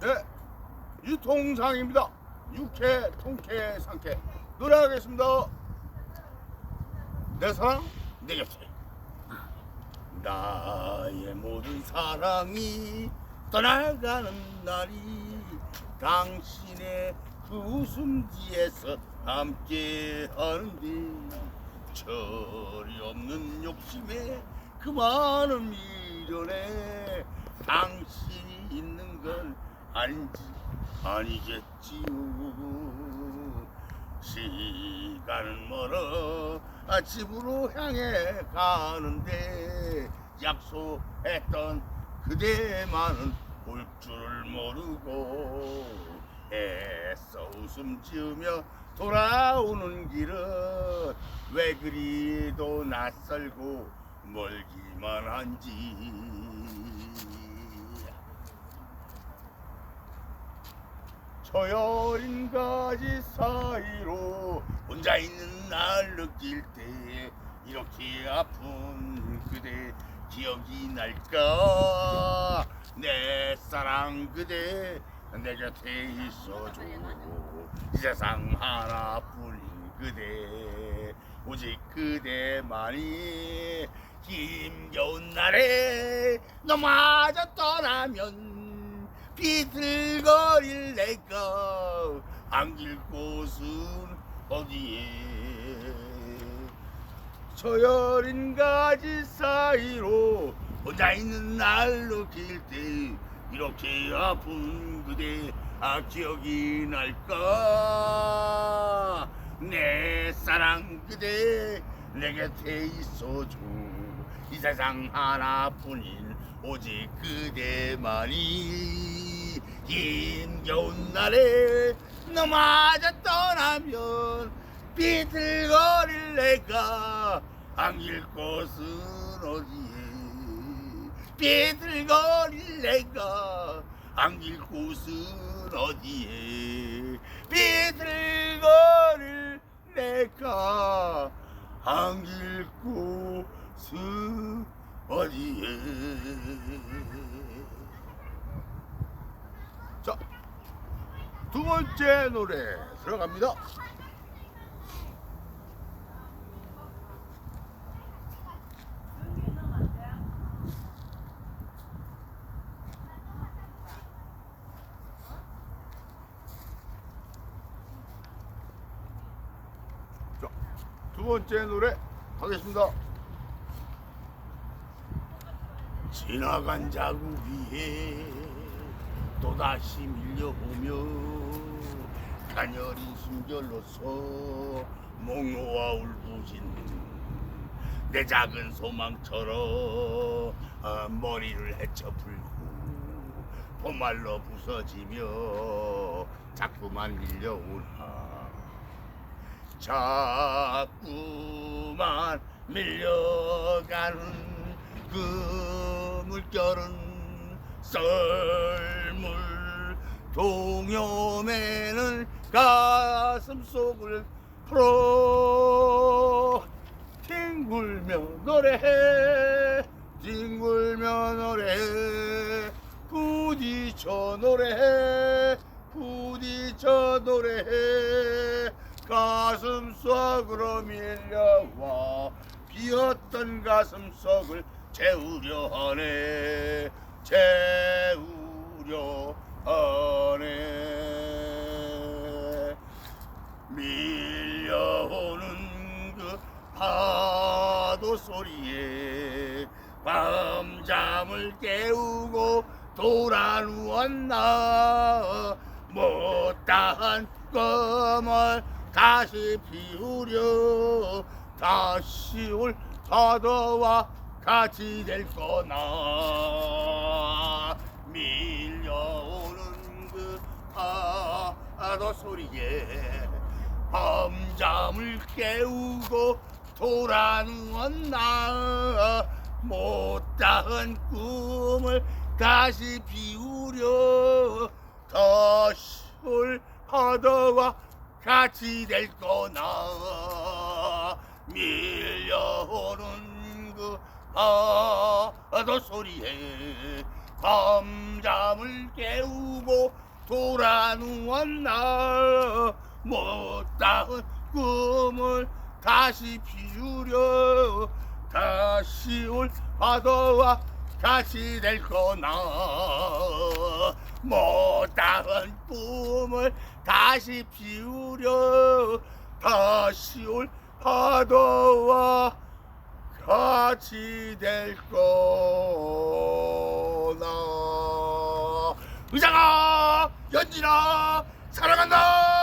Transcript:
네, 유통상입니다. 육회, 통쾌, 상쾌 노래하겠습니다. 내 사랑, 내 곁에 나의 모든 사랑이 떠나가는 날이 당신의 그 웃음 뒤에서 함께 하는데 철이 없는 욕심에 그 많은 미련에 당신이 있는 건 아닌지 아니겠지요. 시간은 멀어 아, 집으로 향해 가는데 약속했던 그대만은 볼 줄을 모르고 애써 웃음 지으며 돌아오는 길은 왜 그리도 낯설고 멀기만 한지 저 여린 가지 사이로 혼자 있는 날 느낄 때 이렇게 아픈 그대 기억이 날까? 내 사랑 그대 내 곁에 있어줘. 이 세상 하나뿐인 그대. 오직 그대만이 힘겨운 날에 너마저 떠나면 비틀거릴 내가 안길 곳은 어디에? 저여린 가지 사이로 혼자 있는 날 느낄 때 이렇게 아픈 그대 아 기억이 날까? 내 사랑 그대 내 곁에 있어줘 이 세상 하나뿐인 오직 그대만이. 힘겨운 날에 너마저 떠나면 비틀거릴 내가 안길 곳은 어디에? 비틀거릴 내가 안길 곳은 어디에? 비틀거릴 내가 안길 곳 은 어디에 자, 두 번째 노래 들어갑니다. 자, 두 번째 노래 하겠습니다. 지나간 자국 위에 또다시 밀려오며 가녀린 숨결로서 목 놓아 울부짖는 내 작은 소망처럼 아, 머리를 헤쳐 풀고 봄말로 부서지며 자꾸만 밀려오나. 자꾸만 밀려가는 그 물결은 썰물 동요매는 가슴 속을 풀어 뒹굴며 노래해 뒹굴며 노래해 부딪혀 노래해 부딪혀 노래해 가슴 속으로 밀려와 비었던 가슴 속을 채우려 하네 채우려 하네. 밀려오는 그 파도 소리에 밤잠을 깨우고 돌아 누웠나 못다한 꿈을 다시 피우려 다시 올 파도와 같이 될 거나. 밀려오는 그 파도 소리에 밤잠을 깨우고 돌아 누웠나. 못다한 꿈을 다시 비우려. 다시 올 파도와 같이 될 거나 밀려오는 그 파도 소리에 밤잠을 깨우고 돌아 누웠나 못다한 꿈을 다시 피우려 다시 올 파도와 같이 될 거나 못다한 꿈을 다시 피우려 다시 올 파도와 같이 될 거나 의장아 연진아 사랑한다